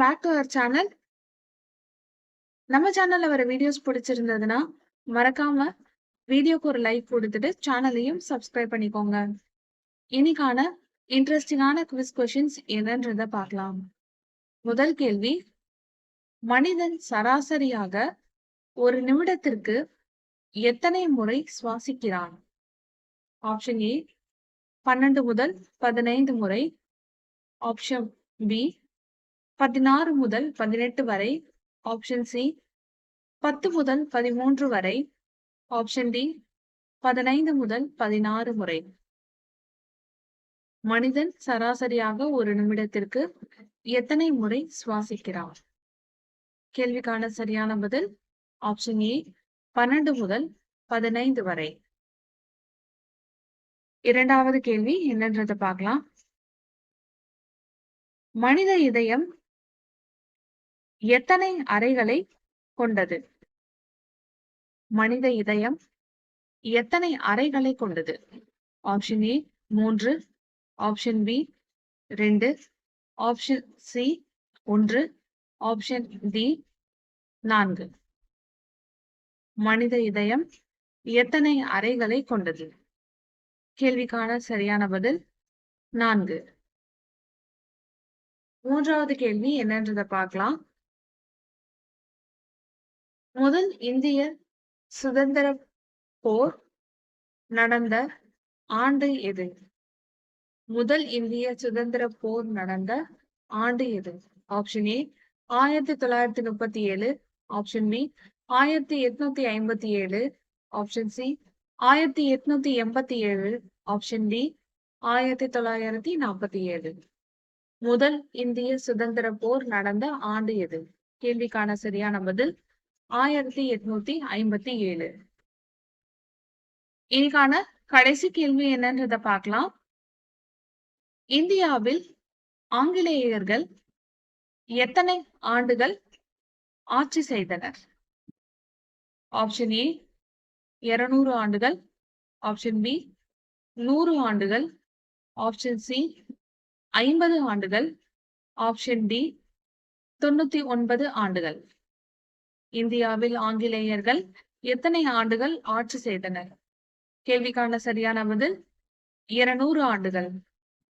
Back to our channel நம்ம சேனல்ல வர வீடியோஸ் பிடிச்சிருந்ததுன்னா மறக்காம வீடியோக்கு ஒரு லைக் கொடுத்துட்டு சேனலையும் சப்ஸ்கிரைப் பண்ணிக்கோங்க. இன்னைக்கான இன்ட்ரெஸ்டிங்கான குவிஸ் கொஷின்ஸ் என்னன்றத பார்க்கலாம். முதல் கேள்வி மனிதன் சராசரியாக ஒரு நிமிடத்திற்கு எத்தனை முறை சுவாசிக்கிறான்? ஆப்ஷன் ஏ பன்னெண்டு முதல் பதினைந்து முறை. ஆப்ஷன் பி பதினாறு முதல் பதினெட்டு வரை ஆப்ஷன் சி பத்து முதல் பதிமூன்று வரை ஆப்ஷன் டி பதினைந்து முதல் பதினாறு முறை. மனிதன் சராசரியாக ஒரு நிமிடத்திற்கு எத்தனை முறை சுவாசிக்கிறார் கேள்விக்கான சரியான பதில் ஆப்ஷன் ஏ பன்னெண்டு முதல் பதினைந்து வரை. இரண்டாவது கேள்வி என்னன்றதை பார்க்கலாம். மனித இதயம் எத்தனை அறைகளை கொண்டது? மனித இதயம் எத்தனை அறைகளை கொண்டது? ஆப்ஷன் ஏ மூன்று. ஆப்ஷன் பி ரெண்டு. ஆப்ஷன் சி ஒன்று. ஆப்ஷன் டி நான்கு. மனித இதயம் எத்தனை அறைகளை கொண்டது? கேள்விக்கான சரியான பதில் நான்கு. மூன்றாவது கேள்வி என்னன்றதை பார்க்கலாம். முதல் இந்திய சுதந்திர போர் நடந்த ஆண்டு எது? முதல் இந்திய சுதந்திர போர் நடந்த ஆண்டு எது? ஆப்ஷன் ஏ ஆயிரத்தி தொள்ளாயிரத்தி முப்பத்தி ஏழு. ஆப்ஷன் பி ஆயிரத்தி எட்நூத்தி ஐம்பத்தி ஏழு. ஆப்ஷன் சி ஆயிரத்தி எட்நூத்தி எண்பத்தி ஏழு. ஆப்ஷன் டி ஆயிரத்தி தொள்ளாயிரத்தி நாற்பத்தி ஏழு. முதல் இந்திய சுதந்திர போர் நடந்த ஆண்டு எது? கேள்விக்கான சரியான பதில் ஆயிரத்தி எட்நூத்தி ஐம்பத்தி ஏழு. இன்னைக்கான கடைசி கேள்வி என்னன்றத பார்க்கலாம். இந்தியாவில் ஆங்கிலேயர்கள் எத்தனை ஆண்டுகள் ஆட்சி செய்தனர்? ஆப்ஷன் ஏ இருநூறு ஆண்டுகள். ஆப்ஷன் பி நூறு ஆண்டுகள். ஆப்ஷன் சி ஐம்பது ஆண்டுகள். ஆப்ஷன் டி தொண்ணூத்தி ஒன்பது ஆண்டுகள். இந்தியாவில் ஆங்கிலேயர்கள் எத்தனை ஆண்டுகள் ஆட்சி செய்தனர்? கேள்விக்கான சரியான பதில் இருநூறு ஆண்டுகள்.